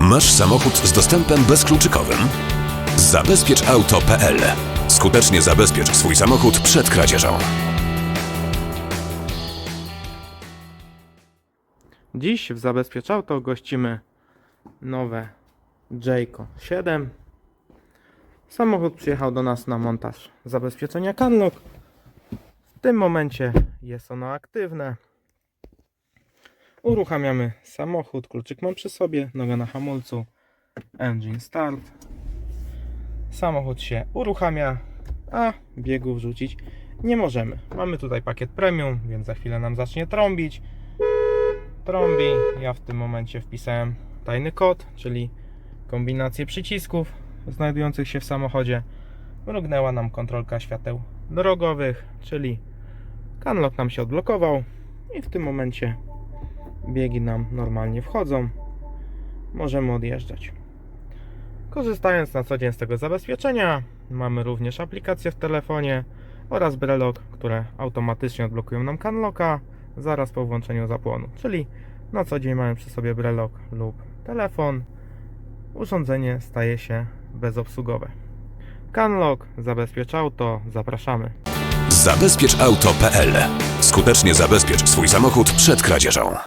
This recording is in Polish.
Masz samochód z dostępem bezkluczykowym? Zabezpieczauto.pl Skutecznie zabezpiecz swój samochód przed kradzieżą. Dziś w Zabezpieczauto gościmy nowe Jayco 7. Samochód przyjechał do nas na montaż zabezpieczenia Canlock. W tym momencie jest ono aktywne. Uruchamiamy samochód, kluczyk mam przy sobie, noga na hamulcu, engine start. Samochód się uruchamia, a biegu wrzucić nie możemy. Mamy tutaj pakiet premium, więc za chwilę nam zacznie trąbić trąbi. Ja w tym momencie wpisałem tajny kod, czyli kombinację przycisków znajdujących się w samochodzie. Mrugnęła nam kontrolka świateł drogowych, czyli Canlock nam się odblokował i w tym momencie biegi nam normalnie wchodzą. Możemy odjeżdżać. Korzystając na co dzień z tego zabezpieczenia, mamy również aplikację w telefonie oraz Brelok, które automatycznie odblokują nam Canlocka zaraz po włączeniu zapłonu. Czyli na co dzień mamy przy sobie Brelok lub telefon. Urządzenie staje się bezobsługowe. Canlock, zabezpiecz auto, zapraszamy. Zabezpieczauto.pl Skutecznie zabezpiecz swój samochód przed kradzieżą.